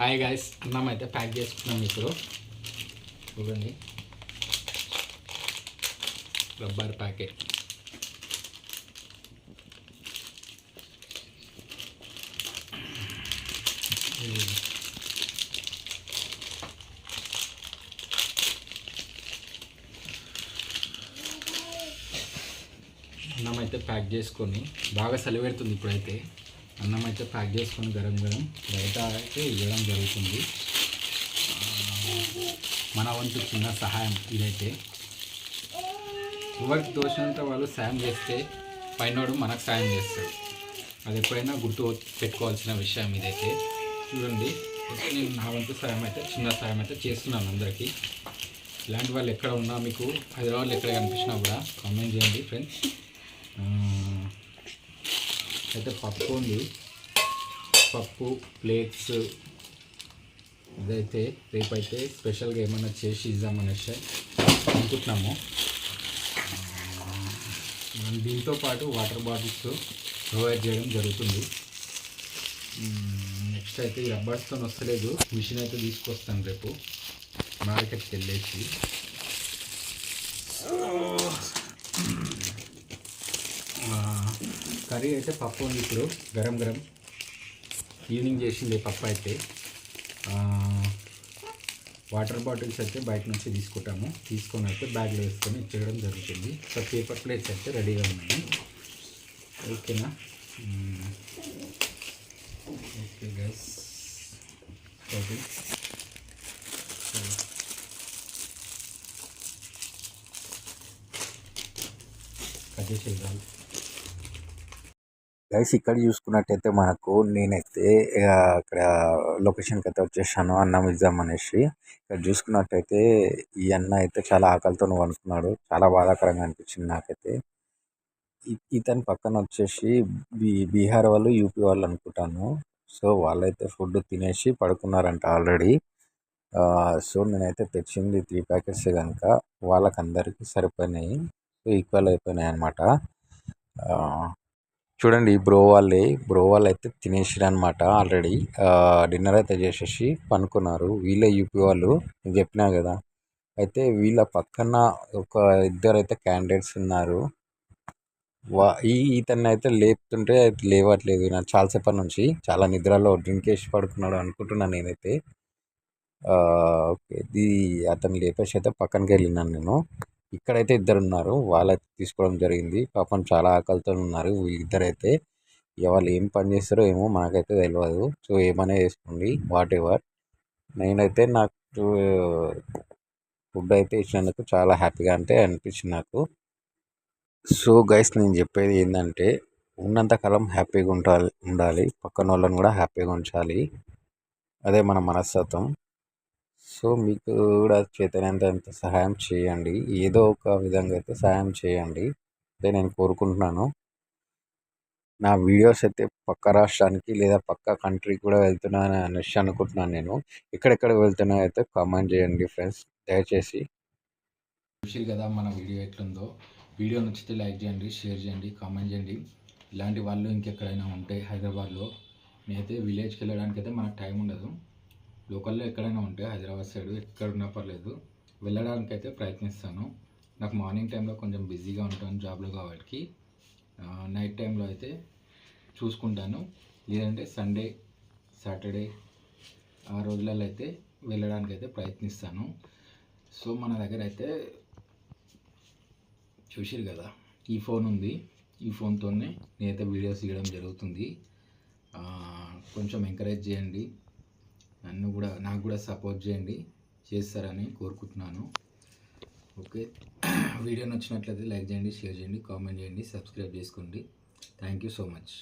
Hi guys అన్నం అయితే pack చేసుకున్నాం ఇప్పుడు. చూడండి. రబ్బర్ ప్యాకెట్ అన్నం అయితే ప్యాక్ చేసుకొని బాగా సెలవెడుతుంది ఇప్పుడైతే. అన్నం అయితే ప్యాక్ చేసుకొని గరం గరం బయట అయితే ఇవ్వడం జరుగుతుంది. మన వంతు చిన్న సహాయం ఇదైతే. ఎవరికి దోషంతో వాళ్ళు సాయం చేస్తే పైనోడు మనకు సాయం చేస్తాడు. అది ఎప్పుడైనా గుర్తు పెట్టుకోవాల్సిన విషయం ఇదైతే. చూడండి నేను నా వంతు సాయం అయితే చిన్న సాయం అయితే చేస్తున్నాను అందరికీ. ఇలాంటి వాళ్ళు ఎక్కడ ఉన్నా మీకు హైదరాబాద్లో ఎక్కడ కనిపించినా కూడా కామెంట్ చేయండి ఫ్రెండ్స్ అయితే పప్పు ఉంది పప్పు ప్లేట్స్ ఇదైతే రేపైతే స్పెషల్గా ఏమైనా చేసి ఇద్దామనేసి అనుకుంటున్నాము. మనం దీంతో పాటు వాటర్ బాటిల్స్ ప్రొవైడ్ చేయడం జరుగుతుంది. నెక్స్ట్ అయితే ఈ రబ్బర్స్తో వస్తలేదు. మిషన్ అయితే తీసుకొస్తాను రేపు. మార్కెట్కి వెళ్ళేసి ఆ, కర్రీ అయితే పప్పు ఉంది ఇప్పుడు గరం గరం. ఈవినింగ్ చేసింది పప్పు అయితే. వాటర్ బాటిల్స్ అయితే బయట నుంచి తీసుకుంటాము. తీసుకొని అయితే బ్యాగ్లో వేసుకొని ఇచ్చేయడం జరుగుతుంది. సో పేపర్ ప్లేట్స్ అయితే రెడీగా ఉన్నాయి. ఓకేనా? ఓకే గైస్ ఓకే కట్ చేసేయాలి గైస్ ఇక్కడ చూసుకున్నట్టయితే మనకు నేనైతే అక్కడ లొకేషన్కి అయితే వచ్చేసాను అన్నం ఇద్దాం అనేసి. ఇక్కడ చూసుకున్నట్టయితే ఈ అన్న అయితే చాలా ఆకలితో అనుకున్నాడు. చాలా బాధాకరంగా అనిపించింది నాకైతే. ఇతని పక్కన వచ్చేసి బీ బీహార్ వాళ్ళు యూపీ వాళ్ళు అనుకుంటాను. సో వాళ్ళైతే ఫుడ్ తినేసి పడుకున్నారంట ఆల్రెడీ. సో నేనైతే తెచ్చింది త్రీ ప్యాకెట్స్ కనుక వాళ్ళకందరికీ సరిపోయినాయి. సో ఈక్వల్ అయిపోయినాయి అనమాట చూడండి బ్రో వాళ్ళే బ్రో వాళ్ళు అయితే తినేసిరు అనమాట ఆల్రెడీ డిన్నర్ అయితే చేసేసి పనుకున్నారు. వీళ్ళే యూపీ వాళ్ళు నేను చెప్పినా కదా. అయితే వీళ్ళ పక్కన ఒక ఇద్దరు అయితే క్యాండిడేట్స్ ఉన్నారు. వా ఈ ఇతన్ని అయితే లేపుతుంటే అయితే లేవట్లేదు. నాకు చాలాసేపటి నుంచి చాలా నిద్రలో డ్రింక్ వేసి పడుకున్నాడు అనుకుంటున్నాను నేనైతే. ఓకే. ఇది అతను లేపేసి అయితే పక్కనకి వెళ్ళినాను నేను. ఇక్కడైతే ఇద్దరు ఉన్నారు వాళ్ళైతే తీసుకోవడం జరిగింది. పాపం చాలా ఆకలితో ఉన్నారు. ఇద్దరైతే ఇక వాళ్ళు ఏం పని చేస్తారో ఏమో మనకైతే తెలియదు సో ఏమైనా చేసుకోండి. Whatever. నేనైతే నాకు ఫుడ్ అయితే ఇచ్చినందుకు చాలా హ్యాపీగా అంటే అనిపించింది నాకు. సో గైస్ నేను చెప్పేది ఏంటంటే ఉన్నంతకాలం హ్యాపీగా ఉండాలి ఉండాలి. పక్కన వాళ్ళని కూడా హ్యాపీగా ఉంచాలి. అదే మన మనస్తత్వం. సో మీకు కూడా చేతనంత సహాయం చేయండి. ఏదో ఒక విధంగా అయితే సహాయం చేయండి. అదే నేను కోరుకుంటున్నాను. నా వీడియోస్ అయితే పక్క రాష్ట్రానికి లేదా పక్క కంట్రీకి కూడా వెళ్తున్నాను అనేసి అనుకుంటున్నాను నేను. ఎక్కడెక్కడ వెళ్తున్నా అయితే కామెంట్ చేయండి ఫ్రెండ్స్. దయచేసి. చూసి కదా మన వీడియో ఎట్లుందో. వీడియో నచ్చితే లైక్ చేయండి షేర్ చేయండి కామెంట్ చేయండి. ఇలాంటి వాళ్ళు ఇంకెక్కడైనా ఉంటే హైదరాబాద్లో నేనైతే విలేజ్కి వెళ్ళడానికి అయితే మనకు టైం ఉండదు. లోకల్లో ఎక్కడైనా ఉంటే హైదరాబాద్ సైడ్ ఎక్కడ ఉన్నా పర్లేదు వెళ్ళడానికి అయితే ప్రయత్నిస్తాను. నాకు మార్నింగ్ టైంలో కొంచెం బిజీగా ఉంటాను జాబ్లో కాబట్టి నైట్ టైంలో అయితే చూసుకుంటాను. లేదంటే సండే సాటర్డే ఆ రోజులలో అయితే వెళ్ళడానికి అయితే ప్రయత్నిస్తాను. సో మన దగ్గర అయితే చూసిరు కదా ఈ ఫోన్ ఉంది. ఈ ఫోన్తోనే నేనైతే వీడియోస్ తీయడం జరుగుతుంది. కొంచెం ఎంకరేజ్ చేయండి. నన్ను కూడా నాకు కూడా సపోర్ట్ చేయండి చేస్తారని కోరుకుంటున్నాను. ఓకే. వీడియో నచ్చినట్లయితే లైక్ చేయండి షేర్ చేయండి కామెంట్ చేయండి సబ్స్క్రైబ్ చేసుకోండి. Thank you so much